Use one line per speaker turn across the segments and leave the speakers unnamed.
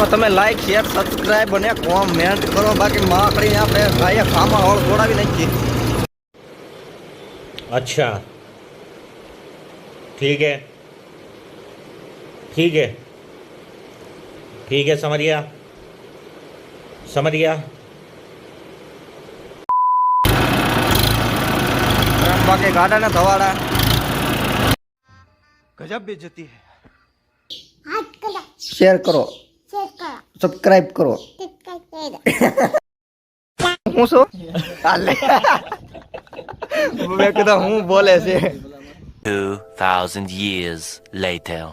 વિડીયોમાં તમે like share subscribe અને કોમેન્ટ કરો બાકી માકડીને આપણે ભાઈએ ખામાં હળ દોડાવી નાખીએ
अच्छा ठीक है ठीक है ठीक है समझ गया समझ गया
બાકી ગાડાને ધવાડા ગજબ બે જતી
હાથ કરો
શેર કરો
શેર કરો
સબસ્ક્રાઇબ કરો. હું શું? હાલે મેં કીધું હું બોલે છે.
2,000 years later.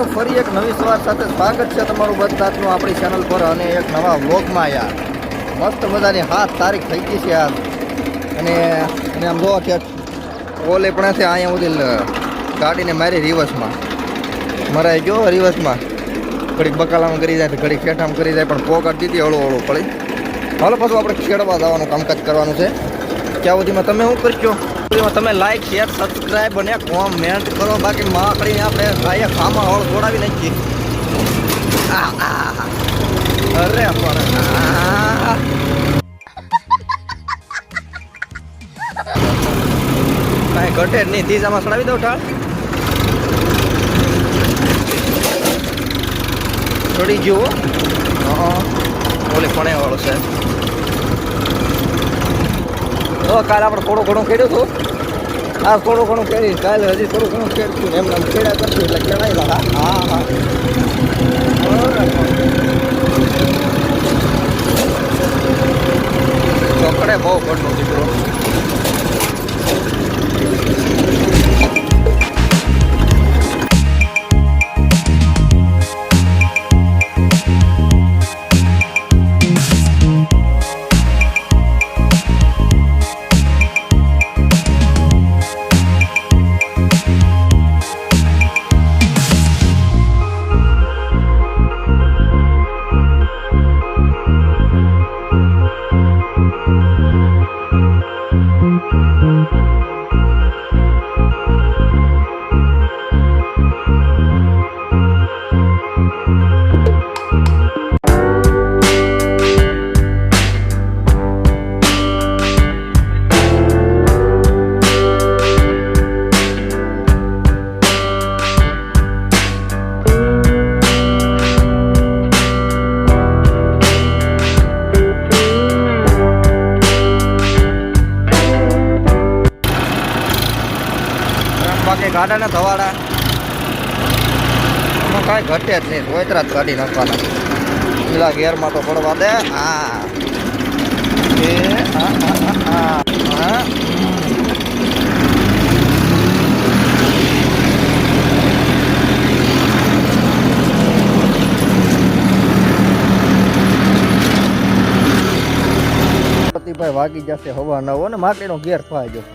તો ફરી એક નવી સવાર સાથે સ્વાગત છે તમારું બધાનું આપણી ચેનલ પર અને એક નવા વ્લોગમાં યાર. મસ્ત મજાની હાથ તારીખ થઈ ગઈ છે યાર અને અને આમ જોવા કે ઓલે પણ છે અહીંયા સુધી ગાડીને મારી રિવર્સમાં. મરાઈ ગયો રિવર્સમાં. ઘડીક બકાલામાં કરી જાય ઘડીક ખેઠામાં કરી જાય, પણ પોકાટ દીધી હળો હળો પડી. હાલો, પાછું આપણે ખેડવા જવાનું, કામકાજ કરવાનું છે. ત્યાં સુધીમાં તમે શું કરશો? સુધીમાં તમે લાઈક શેર સબસ્ક્રાઈબ અને કોમેન્ટ કરો. બાકી માકડીને આપણે ભાઈએ ખામાં હળ દોડાવી નાખીએ. અરે પણ. કાંઈ ઘટે નહીં. દીજામાં સડાવી દઉં ઠાળ ચડી ગયો. ઓલી પણે વાળો છે. તો કાલે આપણે થોડું ઘણું ખેડ્યું હતું. આ થોડું ઘણું ખેડી કાલે હજી થોડું ઘણું ખેડતું એમ નામ ખેડા કરશું એટલે રહ્યા હા હા. ગાડાને ધવાડા. એમાં કાંઈ ઘટે જ નહીં સોયતરા જ કાઢી નાખવાના. પેલા ગેરમાં તો પડવા દે. હા. હા હા હા હા વાગી જશે હવા નવો ને, માટીનો ગેર ફાઈ જશે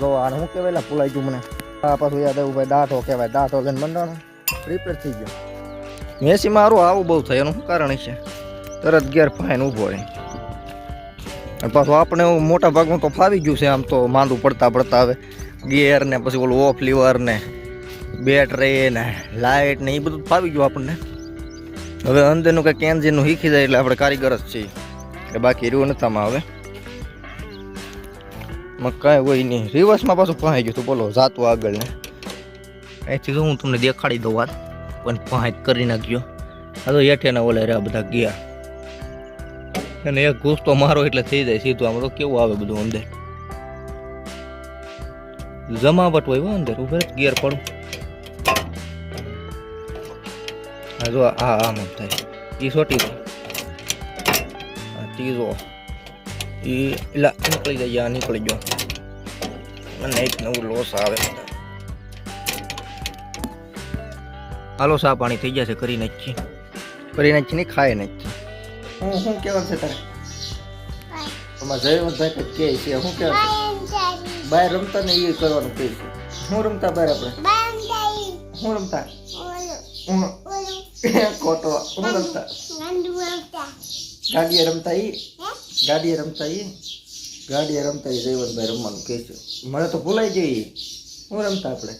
જો આને શું કહેવાય, લા ભૂલાઈ ગયું મને. આ પાછું યાદ આવ્યું ભાઈ દાંઠો કહેવાય દાંઠો લઈને મંડાણો. રિપેર થઈ ગયો. મેસી મારું આવું બહુ થાય, એનું કારણ છે તરત ગેર ફાઈને ઊભો રહે. પાછું આપણે મોટા ભાગમાં તો ફાવી ગયું છે, આમ તો માંદું પડતા પડતા હવે. ગિયર ને પછી ઓલું ઓફ લીવર ને બેટરી ને લાઇટ ને એ બધું ફાવી ગયું આપણને. હવે અંદરનું કંઈક એન્જિનનું શીખી જાય એટલે આપણે કારીગર જ છીએ. બાકી રહ્યું નથી માં કાંઈ હોય નહીં. રિવર્સમાં પાછું પહાઈ ગયું હતું બોલો, જાતું આગળ ને. અહીંથી હું તમને દેખાડી દઉં વાત, પણ પહાઈ કરી નાખ્યો. આ તો હેઠેના ઓલે રહ્યા બધા ગયા. અને એક ગુસ્સો મારો એટલે થઈ જાય સીધું આમાં. તો કેવું આવે બધું અંદર? જમાવટ હોય અંદર, ઉભે ગિયર પડું. જો આ, આમ થાય. એ સોટી ત્રીજો એ એટલે નીકળી જાય નીકળી ગયો અને એક નવું લોસ આવે હાલો સા પાણી થઈ જશે કરી નાખીએ કરી નાખી નહીં ખાય નાખીએ હું શું કહેવાનું છે તારે તમારા જયવંતભાઈ કંઈક કહે છે શું કહેવાનું બહાર રમતા ને એ કરવાનું કે છે શું રમતા બહાર આપણે હું રમતા હું
ઓલું
ખોટો હું રમતા
હે
ગાડીએ રમતા એ ગાડીએ રમતા એ જયવંતભાઈ રમવાનું કહે છે. મને તો ભૂલાઈ જઈએ હું રમતા આપણે?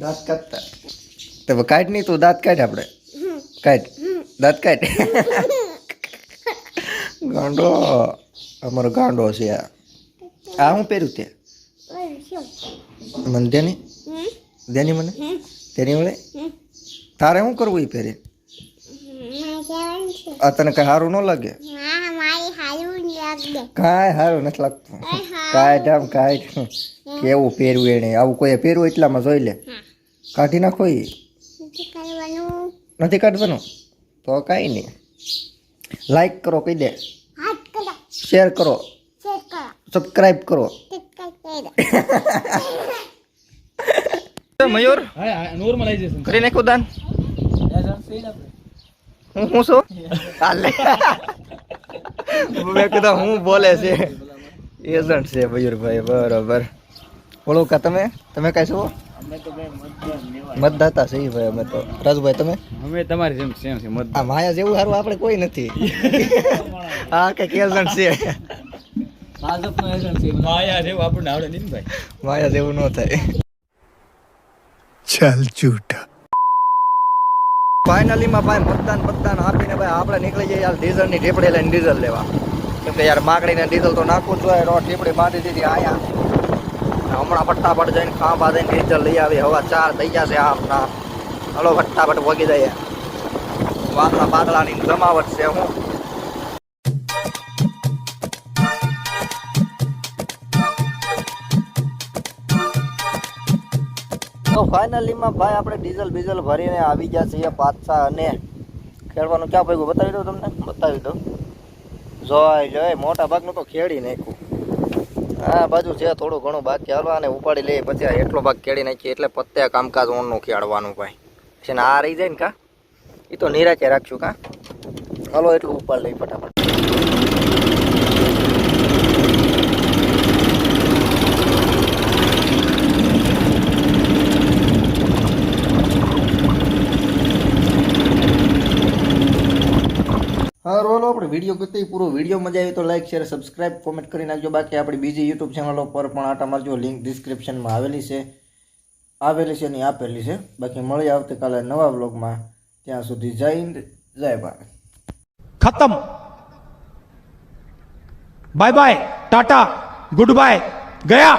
દાંત કાઢતા
તો કાઢ નહીં તું દાંત કાઢ આપણે. કાઢ. દાંત કાઢ. ગાંડો. અમારો ગાંડો છે આ. આ હું પહેર્યું તે? મને તેની?
તેની
દેની મને તેની વડે? તારે શું કરવું એ પહેરે આ તને કઈ સારું ન લાગે?
હા હારું
કાંઈ સારું નથી લાગતું. કાંઈ આમ કાંઈ કેવું પહેરવું એને? આવું કોઈ પહેરવું એટલામાં જોઈ લે. કાઢી નાખો એ નથી કાઢવાનું. તો કાંઈ નહીં. લાઈક કરો કહી દે. શેર કરો.
ચેક કરો.
મયુર?
નોર્મલાઇઝેશન
કરી નાખ્યું દાન? હું હું છું હાલે. મેં કીધું હું બોલે છે. એજન્ટ છે મયુરભાઈ બરોબર. ઓળો કા તમે? તમે કઈ છો? મતદાતા છે ભાઈ અમે તો. રાજુભાઈ તમે?
અમે તમારી જેમ સેમ છે
મતદાર. માયા જેવું સારું આપણે કોઈ નથી. હા કે એજન્ટ છે.
માયા જેવું આપણને આવડે નહીં ભાઈ.
માયા જેવું ન થાય.
ચાલ ચૂટા
ફાઇનલી માં ભાઈ મતદાન મતદાન આપીને ભાઈ આપણે નીકળી જઈએ યાર ડીઝલની ઢીપડી લઈને ડીઝલ લેવા. કેમ કે યાર માગડીને ડીઝલ તો નાખવું જ જોઈએ રોડ ઢીપડી બાંધી દીધી આયા. હમણાં ફટાફટ જઈને ખાંભા જઈને ડીઝલ લઈ આવી, હવા ચાર થઈ જશે આપના હલો, ફટાફટ વગી જઈએ. વાદળા બાદળાની જમાવટ છે હું. તો ફાઇનલીમાં ભાઈ આપણે ડીઝલ બીઝલ ભરીને આવી ગયા છીએ પાછા અને ખેડવાનું ક્યાં ભાઈ બતાવી દઉં તમને? બતાવી દઉં. જોઈ જોઈ મોટા ભાગનું તો ખેડી નાખ્યું. આ બાજુ છે થોડું ઘણું ભાગ ખેડવા અને ઉપાડી લઈએ. પછી આ એટલો ભાગ ખેડી નાખીએ એટલે પત્તે કામકાજ ઓણનું ખેડવાનું ભાઈ. છે ને આ રહી જાય ને કા? એ તો નિરાચે રાખશું કા? હલો, એટલું ઉપાડી લઈ ફટાફટ. હા, રોલો આપણે વીડિયો કરતી પૂરો. વીડિયો મજા આવી તો લાઈક શેર સબસ્ક્રાઇબ કોમેન્ટ કરી નાખજો. બાકી આપણી બીજી યુટ્યુબ ચેનલો પર પણ આટા મારજો. લિંક ડિસ્ક્રિપ્શનમાં આવેલી છે. આવેલી છે ને આપેલી છે. બાકી મળી આવતીકાલે નવા બ્લોગમાં ત્યાં સુધી જય હિન્દ, જય ભારત.
ખતમ. Bye bye tata good bye ગયા.